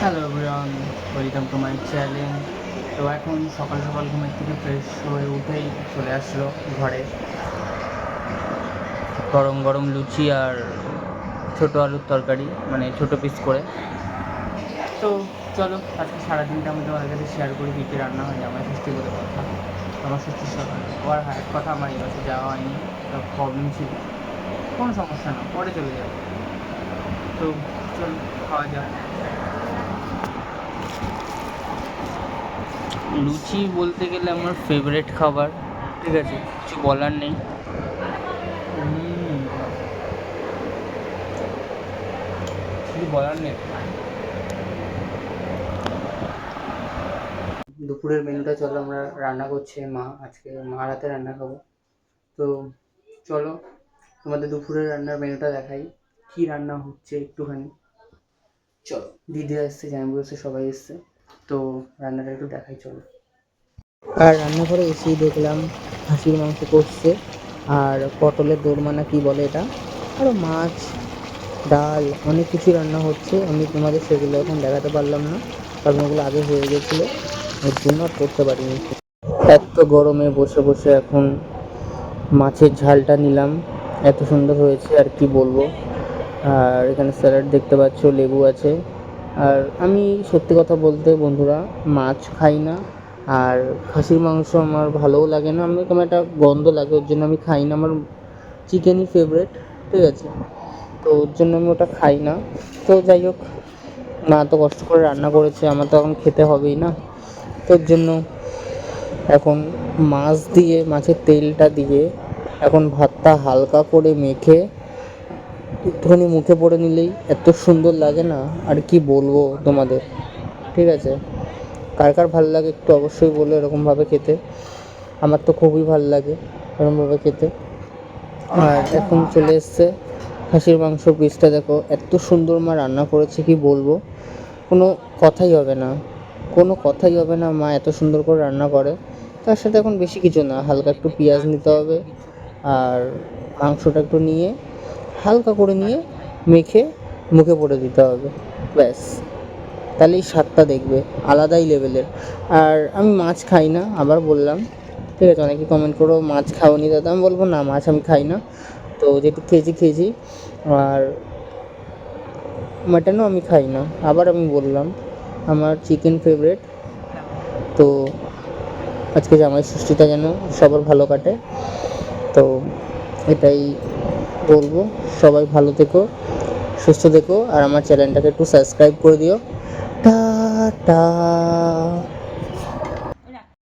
Hello everyone welcome to my channel তো এখন সকাল সকাল ঘুমের থেকে ফ্রেশ হয়ে উঠেই চলে আসলো ঘরে। গরম গরম লুচি আর ছোটো আলুর তরকারি মানে ছোটো পিস করে। তো চলো, আজকে সারাদিনটা আমি তোমাদের কাছে শেয়ার করি কী কী রান্না হয় আমার ষষ্ঠী বলে কথা। আমার ষষ্ঠীর সকাল হওয়ার হাত কথা আমার এই বছর যাওয়া হয়নি। প্রবলেম ছিল। কোনো সমস্যা না, পরে চলে যাবে। তো চলো, খাওয়া যাক। লুচি বলতে গেলে আমার ফেভারিট খাবার। ঠিক আছে। কিছু বলার নেই। কিছু বলার নেই। দুপুরের মেনুটা চলো আমরা রান্না করছি মা আজকে মার হাতে রান্না খাব। তো চলো তোমাদের দুপুরের রান্নার মেনুটা দেখাই কি রান্না হচ্ছে একটুখানি। চলো দিদি আসছে জামাইবু এসছে সবাই এসছে। তো রান্নাটা একটু দেখাই, চলো। আর রান্নাঘরে এসেই দেখলাম খাসির মাংস করছে আর পটলের দোরমানা কি বলে এটা? আরও মাছ, ডাল, অনেক কিছু রান্না হচ্ছে। আমি তোমাদের সেগুলো এখন দেখাতে পারলাম না, কারণ ওগুলো আগে হয়ে গেছিল। ওর জন্য আর করতে পারিনি। এত গরমে বসে বসে এখন মাছের ঝালটা নিলাম। এত সুন্দর হয়েছে, আর কি বলব? আর এখানে স্যালাড দেখতে পাচ্ছ, লেবু আছে। আর আমি সত্যি কথা বলতে বন্ধুরা, মাছ খাই না। আর খাসির মাংস আমার ভালোও লাগে না। আমি কেমন একটা গন্ধ লাগে, ওর জন্য আমি খাই না। আমার চিকেনই ফেভারেট ঠিক আছে? তো ওর জন্য আমি ওটা খাই না। তো যাই হোক, মা তো কষ্ট করে রান্না করেছে, আমার তো এখন খেতে হবেই না। তো ওর জন্য এখন মাছ দিয়ে, মাছের তেলটা দিয়ে এখন ভাতটা হালকা করে মেখে একটুখানি মুখে পড়ে নিলেই এত সুন্দর লাগে না, আর কি বলব তোমাদের? ঠিক আছে? কার কার ভালো লাগে একটু অবশ্যই বলো এরকমভাবে খেতে। আমার তো খুবই ভালো লাগে এরকমভাবে খেতে। আর এখন চলে এসছে খাসির মাংস পিসটা দেখো, এত সুন্দর মা রান্না করেছে, কি বলব? কোনো কথাই হবে না। কোনো কথাই হবে না মা এত সুন্দর করে রান্না করে। তার সাথে এখন বেশি কিছু না, হালকা একটু পেঁয়াজ নিতে হবে আর মাংসটা একটু নিয়ে হালকা করে নিয়ে মেখে মুখে পড়ে দিতে হবে। ব্যাস। তাহলেই স্বাদটা দেখবে, আলাদাই লেভেলের। আর আমি মাছ খাই না, আবার বললাম, ঠিক আছে, অনেকে কমেন্ট করো, মাছ খাওনি দাদা, আমি বলব না, মাছ আমি খাই না। তো যেটু খেয়েছি খেয়েছি। আর মাটনও আমি খাই না, আবার আমি বললাম, আমার চিকেন ফেভারেট তো আজকে জামাই ষষ্ঠীটা যেন সবার ভালো কাটে। তো এটাই বলব। সবাই ভালো থেকো সুস্থ থেকো আর আমার চ্যানেলটাকে একটু সাবস্ক্রাইব করে দিও। টাটা